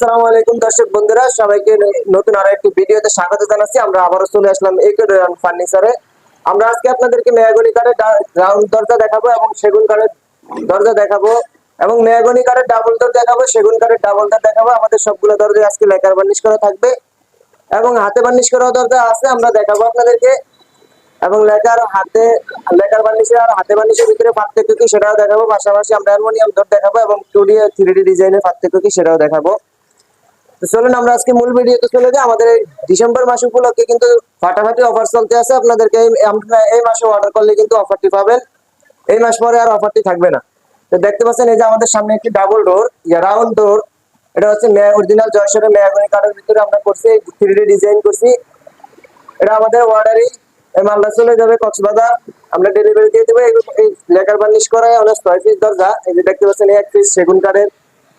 আসসালামু আলাইকুম, দর্শক বন্ধুরা। সবাইকে নতুন আরও একটি ভিডিওতে স্বাগত জানাচ্ছি। আমরা আবারও চলে আসলাম ফার্নিচারে আমরা আজকে আপনাদেরকে মেয়াগনি রাউন্ড দরজা দেখাবো এবং সেগুন দরজা দেখাবো। এবং মেয়াগনি ডাবল দর দেখাবো, সেগুন ডাবল দর দেখাবো। আমাদের সবগুলো দরজা আজকে লেকার বার্নিশ করা থাকবে। এবং হাতে বার্নিশ করা দরজা আছে, আমরা দেখাবো আপনাদেরকে। এবং লেখার হাতে লেখার বার্নিশের আর হাতে বার্নিশের ভিতরে পার্থক্য কি সেটাও দেখাবো। পাশাপাশি আমরা অ্যালুমিনিয়াম দর দেখাবো এবং টু ডি থ্রি ডি ডিজাইনের পার্থক্য কি সেটাও দেখাবো। তো চলুন, আমরা আজকে মূল ভিডিওতে চলে যাই। আমাদের ডিসেম্বর মাস উপলক্ষে কিন্তু ফাটাফাটি অফার চলতে আছে। আপনাদেরকে এই মাসে অর্ডার করলে কিন্তু অফারটি পাবেন। এই মাস পরে আর অফারটি থাকবে না। তো দেখতে পাচ্ছেন, এই যে আমাদের সামনে একটি ডাবল ডোর ইয়া রাউন্ড ডোর এটা হচ্ছে অরিজিনাল জয়সরের মেয়াগনি কাঠের ভিতরে আমরা করছি থ্রি ডিজাইন করছি। এটা আমাদের অর্ডারই এই মালটা চলে যাবে কক্সবাজার। আমরা ডেলিভারি দিয়ে দেবো। এই- লেকার বার্নিশ করায় অনেক ছয় পিস দরজা। এই যে দেখতে পাচ্ছেন, এই এক পিস সেগুন কাঠের।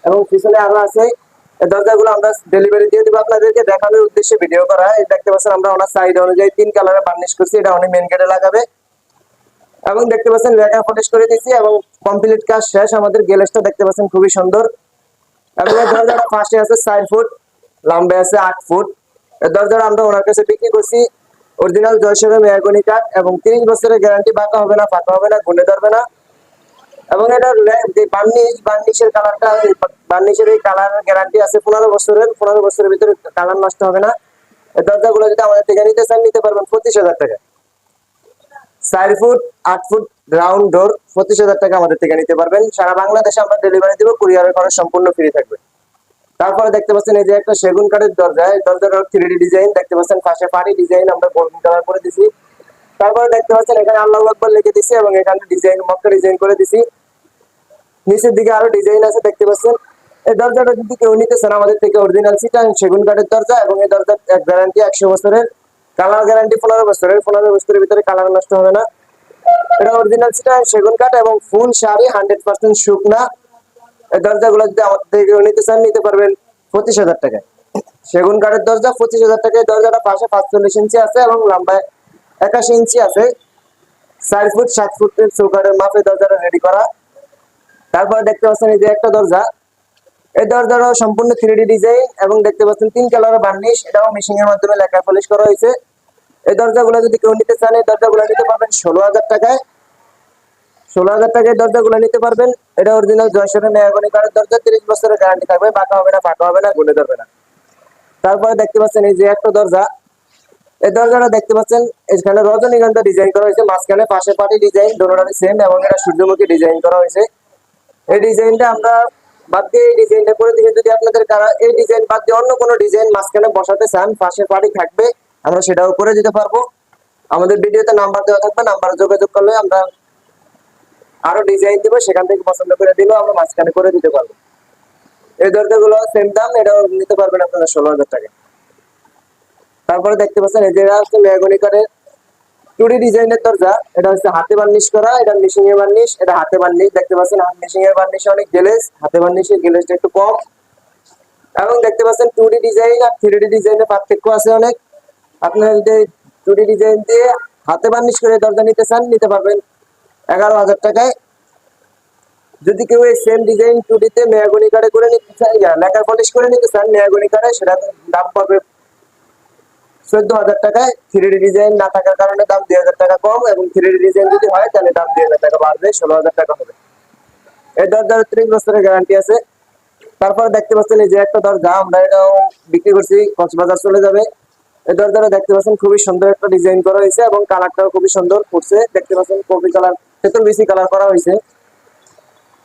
এবং পিছনে আরও আছে দরজাগুলো আমরা ডেলিভারি দিয়ে দেবো আপনাদেরকে। দেখানোর উদ্দেশ্যে ভিডিও করা। এই দেখতে পাচ্ছেন আমরা ওনার সাইড অনুযায়ী তিন কালারে বার্নিশ করছি। এটা উনি মেন গেটে লাগাবে। এবং দেখতে পাচ্ছেন লেকার ফটেশ করে দিয়েছি এবং কমপ্লিট কাজ শেষ। আমাদের গ্যালেসটা দেখতে পাচ্ছেন খুবই সুন্দর। এবং দরজাটা আছে চার ফুট লম্বে আছে আট ফুট। দরজাটা আমরা ওনার কাছে বিক্রি করছি। অরিজিনাল জয়সের মেয়াগনি কাঠ এবং তিরিশ বছরের গ্যারান্টি বাঁকা হবে না, ফাঁকা হবে না, গুনে ধরবে না। এবং এটার বার্নিশ বার্নিশের কালারটা বার্নিশের এই কালার গ্যারান্টি আছে পনেরো বছরের পনেরো বছরের ভিতরে কালার নষ্ট হবে না। দরজাগুলো যদি আমাদের থেকে নিতে চান, নিতে পারবেন পঁচিশ হাজার টাকা। চার ফুট, আট ফুট রাউন্ড ডোর পঁচিশ হাজার টাকা আমাদের থেকে নিতে পারবেন। সারা বাংলাদেশে আমরা ডেলিভারি দিব কুরিয়ারের খরচ সম্পূর্ণ ফ্রি থাকবে। তারপরে দেখতে পাচ্ছেন এই যে একটা সেগুন কাঠের দরজা, এই দরজার থ্রি ডি ডিজাইন দেখতে পাচ্ছেন পাশে পাড়ি ডিজাইন আমরা গোল্ডেন কালার করে দিছি। তারপরে দেখতে পাচ্ছেন এখানে আল্লাহ আকবর লিখে দিছি এবং এখানে ডিজাইন মক্কা ডিজাইন করে দিছি। নিচের দিকে আরও ডিজাইন আছে, দেখতে পাচ্ছেন। এই দরজাটা যদি কেউ নিতে চান, আমাদের থেকে অরিজিনাল সিটা সেগুন কাঠের দরজা এবং এই দরজার এক গ্যারান্টি একশো বছরের কালার গ্যারান্টি পনেরো বছরের পনেরো বছরের ভিতরে কালার নষ্ট হবে না। এটা অরিজিনাল সিটা সেগুন কাঠ এবং ফুল শাড়ি হান্ড্রেড পার্সেন্ট শুকনা। এই দরজাগুলো যদি আমাদের থেকে কেউ নিতে চান, নিতে পারবেন পঁচিশ হাজার টাকায়। সেগুন কাঠের দরজা, পঁচিশ হাজার টাকায়। দরজাটা পাশে পাঁচচল্লিশ ইঞ্চি আছে এবং লম্বায় একাশি ইঞ্চি আছে। চার ফুট, সাত ফুটের চৌকাঠের মাপে দরজাটা রেডি করা। তারপরে দেখতে পাচ্ছেন এই যে একটা দরজা। এই দরজাটা সম্পূর্ণ থ্রি ডিজাইন এবং দেখতে পাচ্ছেন তিন কালারের বার্নিশ এটাও মেশিং এর মাধ্যমে লেখা পলিশ করা হয়েছে। এই দরজাগুলো যদি কেউ নিতে চান, এই দরজাগুলো নিতে পারবেন ষোলো হাজার টাকায়। ষোলো হাজার টাকায় দরজাগুলো নিতে পারবেন। এটা অরিজিনাল জয়সরের মেয়াগনি কাঠের দরজা, তিরিশ বছরের গ্যারান্টি থাকবে, বাঁকা হবে না, ফাঁকা হবে না গুলে ধরবে না। তারপরে দেখতে পাচ্ছেন এই যে একটা দরজা। এই দরজাটা দেখতে পাচ্ছেন, এখানে রজনীগন্ধা ডিজাইন করা হয়েছে, মাঝখানে পাশে পাটি ডিজাইন দোনোটারই সেম এবং এটা সূর্যমুখী ডিজাইন করা হয়েছে। এই ডিজাইনটা আমরা বাদ দিয়ে এই ডিজাইনটা করে দিকে যদি আপনাদের কারা এই ডিজাইন বাদ দিয়ে অন্য কোনো ডিজাইন মাঝখানে বসাতে চান পাশে পাটি থাকবে, আমরা সেটাও করে দিতে পারব। আমাদের ভিডিওতে নাম্বার দেওয়া থাকবে, নাম্বারে যোগাযোগ করলে আমরা আরও ডিজাইন দেবো, সেখান থেকে পছন্দ করে দিলেও আমরা মাঝখানে করে দিতে পারব। এই দরজাগুলো সেম দাম, এটাও নিতে পারবেন আপনারা ষোলো হাজার টাকা তারপরে দেখতে পাচ্ছেন, এই যে এটা হচ্ছে মেয়াগনি কাঠের টুডি ডিজাইনের দরজা, এটা হচ্ছে হাতে বার্নিশ করা, এটা মেশিং এর বার্নিশ এটা হাতে বার্নিশ দেখতে পাচ্ছেন মেশিং এর বার্নিশে অনেক গ্লেজ হাতে বার্নিশের গ্লেজটা একটু কম। এবং দেখতে পাচ্ছেন টুডি ডিজাইন আর থ্রি ডি ডিজাইনের পার্থক্য আছে অনেক। আপনারা যদি টুডি ডিজাইন দিয়ে হাতে বার্নিশ করে দরজা নিতে চান, নিতে পারবেন এগারো হাজার টাকায়। যদি কেউ এই সেম ডিজাইন টুডিতে মেয়াগনি কার্ডে করে নিতে চান লেখার পলিশ করে নিতে চান, মেয়াগনি কার্ডে সেটা দাম পড়বে চোদ্দ হাজার টাকায় থ্রি ডি ডিজাইন না থাকার কারণে দাম দুই হাজার টাকা কম এবং থ্রি ডি ডিজাইন যদি হয়, তাহলে দাম দুই হাজার টাকা বাড়বে, ষোলো হাজার টাকা হবে। ত্রিশ বছরের গ্যারান্টি আছে। তারপর দেখতে পাচ্ছেন এই যে একটা দরজা আমরা এটাও বিক্রি করছি, কক্সবাজার চলে যাবে। এই দরজাটা দেখতে পাচ্ছেন খুবই সুন্দর একটা ডিজাইন করা হয়েছে এবং কালারটাও খুবই সুন্দর করছে দেখতে পাচ্ছেন কপি কালার তেতুল বেশি কালার করা হয়েছে।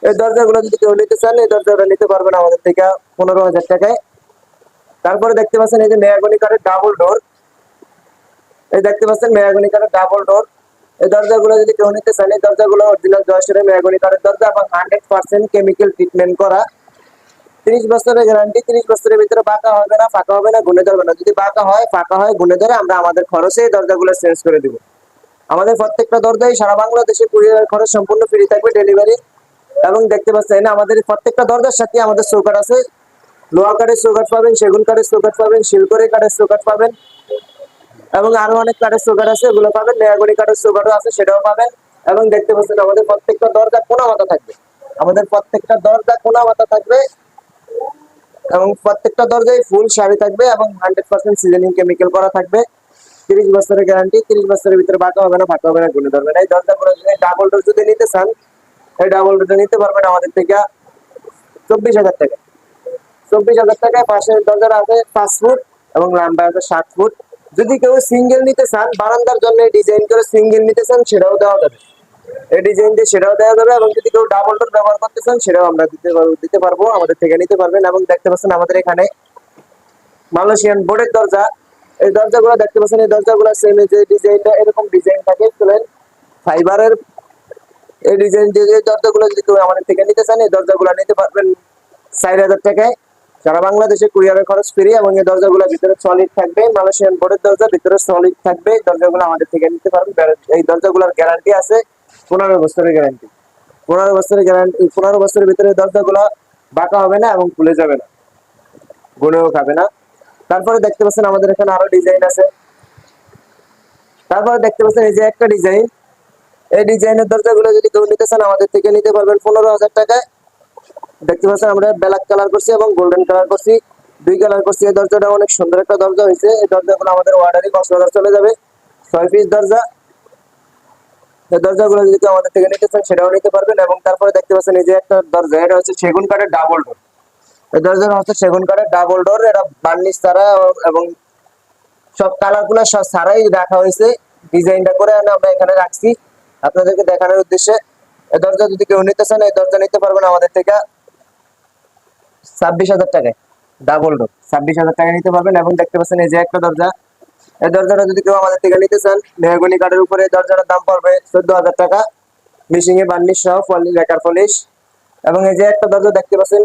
এই দরজাগুলো যদি কেউ নিতে চান, এই দরজাটা নিতে পারবেন আমাদের থেকে পনেরো হাজার টাকায়। তারপরে দেখতে পাচ্ছেন এই যে মেয়াগনি কাঠের ডাবল ডোর এই দেখতে পাচ্ছেন মেয়াগনি কাঠের ডাবল ডোর এই দরজাগুলো যদি কেউ নিতে চান, এই দরজাগুলো অরিজিনাল জয়সরের মেয়াগনি কাঠের দরজা এবং হান্ড্রেড পার্সেন্ট কেমিক্যাল ট্রিটমেন্ট করা। তিরিশ বছরের গ্যারান্টি তিরিশ বছরের ভিতরে বাঁকা হবে না, ফাঁকা হবে না, গুনে ধরবে না। যদি বাঁকা হয়, ফাঁকা হয়, গুনে ধরে আমরা আমাদের খরচে এই দরজাগুলো চেঞ্জ করে দিব। আমাদের প্রত্যেকটা দরজাই সারা বাংলাদেশে কুরিয়ার খরচ সম্পূর্ণ ফ্রি থাকবে ডেলিভারি এবং দেখতে পাচ্ছেন, আমাদের প্রত্যেকটা দরজার সাথে আমাদের চৌকাট আছে। লোহা কাঠের চৌকাট পাবেন, সেগুন কাঠের চৌকাট পাবেন শিলকড়ি কাঠের চৌকাট পাবেন, এবং আরও অনেক কাঠের চৌকাট আছে ওগুলো পাবেন মেয়াগুড়ি কাঠের চৌকাটও আছে, সেটাও পাবেন, এবং দেখতে পাচ্ছেন আমাদের প্রত্যেকটা দরজা কোনা মাথা থাকবে? আমাদের প্রত্যেকটা দরজা কোনা মাথা থাকবে? এবং প্রত্যেকটা দরজায় ফুল শাড়ি থাকবে, এবং হান্ড্রেড পার্সেন্ট সিজনিং কেমিক্যাল করা থাকবে। তিরিশ বছরের গ্যারান্টি তিরিশ বছরের ভিতরে বাঁকা হবে না, ফাঁকা হবে না, গুনে ধরবে না। এই দরজাগুলো যদি ডাবল ডোর যদি নিতে চান, এই ডাবল ডোরটা নিতে পারবেন আমাদের থেকে চব্বিশ হাজার টাকা। চব্বিশ হাজার টাকায় পাশের দরজাটা আছে পাঁচ ফুট এবং লম্বা আছে সাত ফুট। যদি কেউ সিঙ্গেল নিতে চান, বারান্দার জন্য ডিজাইন করে সিঙ্গেল নিতে চান, সেটাও দেওয়া যাবে। এই ডিজাইন দিয়ে সেটাও দেওয়া যাবে এবং যদি কেউ ডাবল ডোর ব্যবহার করতে চান, সেটাও আমরা দিতে দিতে পারব, আমাদের থেকে নিতে পারবেন এবং দেখতে পাচ্ছেন আমাদের এখানে মালয়েশিয়ান বোর্ডের দরজা। এই দরজাগুলো দেখতে পাচ্ছেন, এই দরজাগুলো সেম যে ডিজাইনটা, এরকম ডিজাইন থাকে, চলেন। ফাইবারের এই ডিজাইন দিয়ে যে দরজাগুলো যদি কেউ আমাদের থেকে নিতে চান, এই দরজাগুলো নিতে পারবেন চার হাজার টাকায়। সারা বাংলাদেশে কুরিয়ারের খরচ ফ্রি এবং এই দরজাগুলো ভিতরে সলিড থাকবে মালয়েশিয়ান বোর্ডের দরজা ভিতরে সলিড থাকবে, দরজাগুলো আমাদের থেকে নিতে পারবেন এই দরজাগুলোর গ্যারান্টি আছে পনেরো বছরের গ্যারান্টি পনেরো বছরের গ্যারান্টি পনেরো বছরের ভিতরে দরজাগুলো বাঁকা হবে না এবং খুলে যাবে না। গুনেও খাবে না। তারপরে দেখতে পাচ্ছেন আমাদের এখানে আরও ডিজাইন আছে। তারপরে দেখতে পাচ্ছেন এই যে একটা ডিজাইন এই ডিজাইনের দরজাগুলো যদি কেউ নিতে চান, আমাদের থেকে নিতে পারবেন পনেরো হাজার টাকায়। দেখতে পাচ্ছেন, আমরা ব্ল্যাক কালার করছি এবং গোল্ডেন কালার করছি। দুই কালার করছি। এই দরজাটা অনেক সুন্দর একটা দরজা হয়েছে। এই দরজাগুলো আমাদের অর্ডারই কক্সবাজার চলে যাবে। ছয় পিস দরজা। এই দরজাগুলো যদি আমাদের থেকে নিতে চান, সেটাও নিতে পারবেন। এবং তারপরে দেখতে পাচ্ছেন, এই যে একটা দরজা, এটা হচ্ছে সেগুন কাঠের ডাবল ডোর এই দরজাটা হচ্ছে সেগুন কাঠের ডাবল ডোর এটা বার্নিশ ছাড়া এবং সব কালারগুলো সব ছাড়াই রাখা হয়েছে। ডিজাইনটা করে আমরা এখানে রাখছি। আপনাদেরকে দেখানোর উদ্দেশ্যে। এই দরজা যদি কেউ নিতে চান, এই দরজা নিতে পারবেন আমাদের থেকে। ছাব্বিশ হাজার টাকায় ডাবল ডোর ছাব্বিশ হাজার টাকা নিতে পারবেন এবং দেখতে পাচ্ছেন এই যে একটা দরজা, এই দরজাটা যদি কেউ আমাদের থেকে নিতে চান, মেহগনি কাঠের উপরে দরজাটার দাম পড়বে চোদ্দ হাজার টাকা মিশিং এ বার্নিশ সহ পলি লেকার পলিশ এবং এই যে একটা দরজা দেখতে পাচ্ছেন,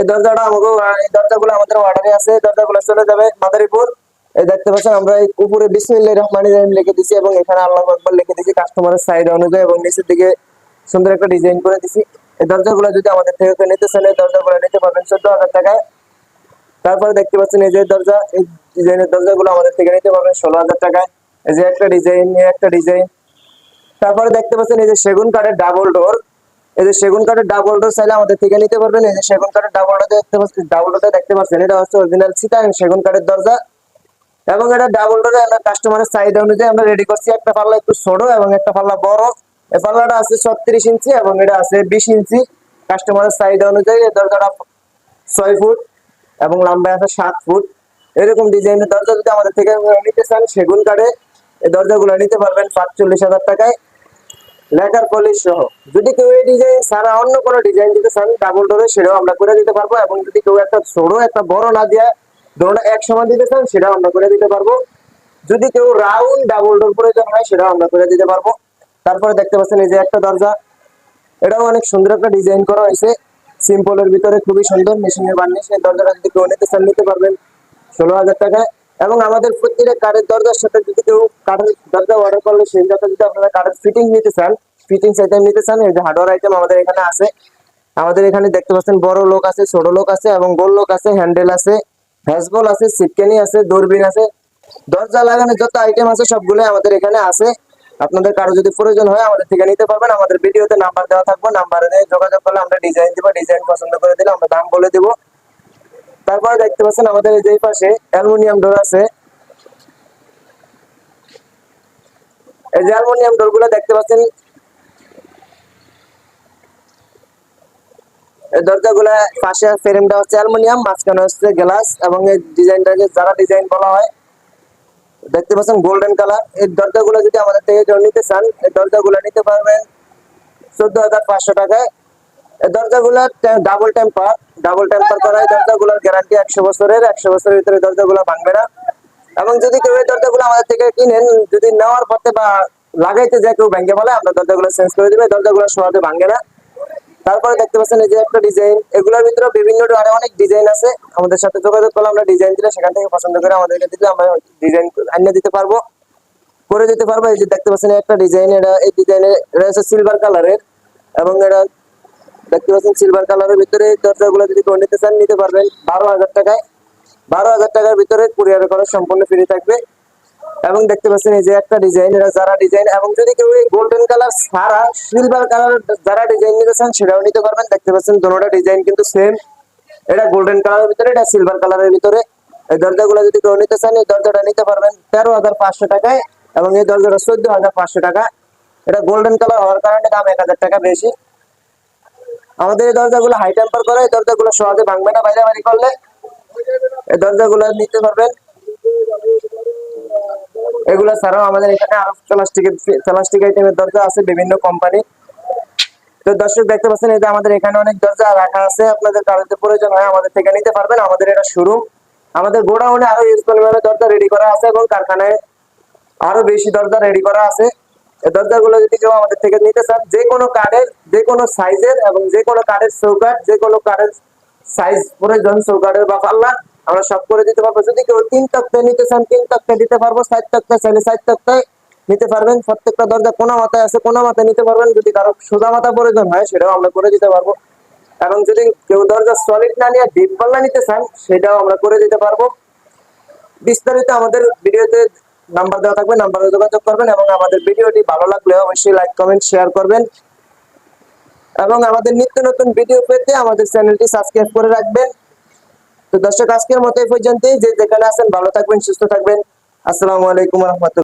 এই দরজাটা আমাকে এই দরজাগুলো আমাদের অর্ডারে আছে, এই দরজাগুলো চলে যাবে মাদারীপুর। এই দেখতে পাচ্ছেন আমরা এই উপরে বিসমিল্লাহির রহমানির রহিম লিখে দিছি এবং এখানে আল্লাহু আকবার লিখে দিছি কাস্টমারের সাইড অনুযায়ী এবং নিচের দিকে সুন্দর একটা ডিজাইন করে দিছি। এই দরজাগুলো যদি আমাদের থেকে কেউ নিতে চান, এই দরজাগুলো নিতে পারবেন চোদ্দ হাজার টাকায়। তারপরে দেখতে পাচ্ছেন এই যে দরজা, এই ডিজাইনের দরজাগুলো আমাদের থেকে নিতে পারবেন ষোলো হাজার টাকায়। এই যে একটা ডিজাইন একটা ডিজাইন। তারপরে দেখতে পাচ্ছেন এই যে সেগুন কাঠের ডাবল ডোর। এই যে সেগুন কাঠের ডাবল ডোর চাইলে আমাদের থেকে নিতে পারবেন। এই যে সেগুন কাঠের ডাবল ডোর দেখতে পাচ্ছেন, ডাবল ডোরটা দেখতে পাচ্ছেন। এটা হচ্ছে অরিজিনাল সেগুন কাঠের দরজা। এবং এটা ডাবল ডোরে আমরা কাস্টমারের চাহিদা অনুযায়ী আমরা রেডি করছি। একটা পাল্লা একটু ছোট এবং একটা পাল্লা বড়। এই পাল্লাটা আছে ছত্রিশ ইঞ্চি এবং এটা আছে বিশ ইঞ্চি। কাস্টমারের চাহিদা অনুযায়ী দরজাটা ছয় ফুট এবং লম্বা আছে সাত ফুট। এরকম ডিজাইনের দরজা যদি আমাদের থেকে নিতে চান, সেগুন কাঠে এই দরজাগুলো নিতে পারবেন পাঁচচল্লিশ হাজার টাকায়। লেখার পলিশ সহ। যদি কেউ এই ডিজাইন ছাড়া অন্য কোনো ডিজাইন দিতে চান ডাবল ডোরে সেটাও আমরা করে দিতে পারব এবং যদি কেউ একটা ছোট, একটা বড় না দিয়ে ধরুন এক সময় দিতে চান, সেটাও আমরা করে দিতে পারব। যদি কেউ রাউন্ড ডাবল ডোর প্রয়োজন হয় সেটাও আমরা করে দিতে পারব। তারপরে দেখতে পাচ্ছেন এই যে একটা দরজা। এটাও অনেক সুন্দর একটা ডিজাইন করা হয়েছে। সিম্পলের ভিতরে খুবই সুন্দর মেশিনের বার্নিশ এই দরজাটা যদি কেউ নিতে চান, নিতে পারবেন। ষোলো হাজার টাকায়। এবং আমাদের প্রত্যেকটা কাঠের দরজার সাথে যদি কেউ কাঠের দরজা অর্ডার করলে, সেই সাথে যদি আপনারা কাঠের ফিটিং নিতে চান ফিটিংস আইটেম নিতে চান, এই যে হার্ডওয়ার আইটেম আমাদের এখানে আছে। আমাদের এখানে দেখতে পাচ্ছেন বড় লোক আছে, ছোট লোক আছে এবং গোল লোক আছে হ্যান্ডেল আছে হ্যাজবল আছে, সিটকেনি আছে, দূরবীন আছে। দরজা লাগানোর যত আইটেম আছে সবগুলো আমাদের এখানে আছে। আপনাদের কারও যদি প্রয়োজন হয় আমাদের থেকে নিতে পারবেন। আমাদের ভিডিওতে নাম্বার দেওয়া থাকবে। নাম্বারে যোগাযোগ করলে আমরা ডিজাইন দিব। ডিজাইন পছন্দ করে দিলে আমরা দাম বলে দিব। তারপরে দেখতে পাচ্ছেন আমাদের এই যে পাশে অ্যালুমিনিয়াম ডোর আছে। এই যে অ্যালুমিনিয়াম ডোরগুলো দেখতে পাচ্ছেন। দরজাগুলা পাশে ফ্রেমটা হচ্ছে অ্যালুমিনিয়াম, মাঝখানে হচ্ছে গ্লাস এবং এই ডিজাইনটাকে যারা ডিজাইন বলা হয় দেখতে পাচ্ছেন গোল্ডেন কালার এই দরজাগুলো যদি আমাদের থেকে কেউ নিতে চান, এই দরজাগুলো নিতে পারবেন চোদ্দ হাজার পাঁচশো টাকায়। এই দরজা দরজাগুলো ডাবল টেম্পার ডাবল টেম্পার করা এই দরজাগুলোর গ্যারান্টি একশো বছরের একশো বছরের ভিতরে দরজা দরজাগুলো ভাঙবে না। এবং যদি কেউ এই দরজা দরজাগুলো আমাদের থেকে কিনেন, যদি নেওয়ার পথে বা লাগাইতে যায় কেউ ভেঙে বলে আমরা দরজাগুলো চেঞ্জ করে দিবে, দরজাগুলো সহজে ভাঙে না। তারপরে দেখতে পাচ্ছেন এই যে একটা ডিজাইন এগুলোর ভিতরে বিভিন্ন আরও অনেক ডিজাইন আছে। আমাদের সাথে যোগাযোগ করলে আমরা ডিজাইন দিলে সেখান থেকে পছন্দ করে আমাদেরকে দিলে আমরা ডিজাইন আনিয়ে দিতে পারব। করে দিতে পারব, এই যে দেখতে পাচ্ছেন একটা ডিজাইন এটা এই ডিজাইনের এটা হচ্ছে সিলভার কালারের এবং এটা দেখতে পাচ্ছেন সিলভার কালারের ভিতরে দরজাগুলো যদি কেউ নিতে চান নিতে পারবেন, বারো হাজার টাকায়। বারো হাজার টাকার ভিতরে কুরিয়ার করা সম্পূর্ণ ফ্রি থাকবে। এবং দেখতে পাচ্ছেন এই যে একটা ডিজাইন এটা যারা ডিজাইন এবং যদি কেউ এই গোল্ডেন কালার ছাড়া সিলভার কালার যারা ডিজাইন নিতে চান সেটাও নিতে পারবেন। দেখতে পাচ্ছেন দুটোটা ডিজাইন কিন্তু সেম এটা গোল্ডেন কালারের ভিতরে, এটা সিলভার কালারের ভিতরে। এই দরজাগুলো যদি কেউ নিতে চান, এই দরজাটা নিতে পারবেন তেরো হাজার পাঁচশো টাকায়, এবং এই দরজাটা চোদ্দ হাজার পাঁচশো টাকা। এটা গোল্ডেন কালার হওয়ার কারণে দাম এক হাজার টাকা বেশি। আমাদের এই দরজাগুলো হাই টেম্পার করে, এই দরজাগুলো সহজে ভাঙবে না, বাইরে বাড়ি করলে। এই দরজাগুলো নিতে পারবেন। এগুলো ছাড়াও আমাদের এখানে আরও প্লাস্টিকের প্লাস্টিক আইটেমের দরজা আছে বিভিন্ন কোম্পানি তো দর্শক দেখতে পাচ্ছেন, এই যে আমাদের এখানে অনেক দরজা রাখা আছে। আপনাদের কারোতে প্রয়োজন হয় আমাদের থেকে নিতে পারবেন। আমাদের এটা শোরুম আমাদের গোডাউনে আরও ইউজ পরিমাণে দরজা রেডি করা আছে এবং কারখানায় আরও বেশি দরজা রেডি করা আছে। দরজাগুলো যদি কেউ আমাদের থেকে নিতে চান, যে কোনো কার্ডের যে কোনো সাইজের এবং যে কোনো কার্ডের চৌকাট যে কোনো কার্ডের সাইজ প্রয়োজন চৌকাটের বা পাল্লা আমরা সব করে দিতে পারব। যদি কেউ তিন তক্তা নিতে চান, তিন তক্তা দিতে পারব সাত তক্তা চাইলে সাত তক্তায় নিতে পারবেন। প্রত্যেকটা দরজা কোনা মাথায় আছে, কোনা মাথায় নিতে পারবেন। যদি কারও সোজা মাথা প্রয়োজন হয়, সেটাও আমরা করে দিতে পারব। এবং যদি কেউ দরজা সলিড না নিয়ে ডিপ পাল্লা নিতে চান, সেটাও আমরা করে দিতে পারব। বিস্তারিত আমাদের ভিডিওতে নাম্বার দেওয়া থাকবে নাম্বারে যোগাযোগ করবেন এবং আমাদের ভিডিওটি ভালো লাগলে অবশ্যই লাইক কমেন্ট শেয়ার করবেন। এবং আমাদের নিত্য নতুন ভিডিও পেতে আমাদের চ্যানেলটি সাবস্ক্রাইব করে রাখবেন। তো দর্শক, আজকের মতো এই পর্যন্তই। যে যেখানে আছেন, ভালো থাকবেন, সুস্থ থাকবেন। আসসালামু আলাইকুম রহমতুল্লাহ।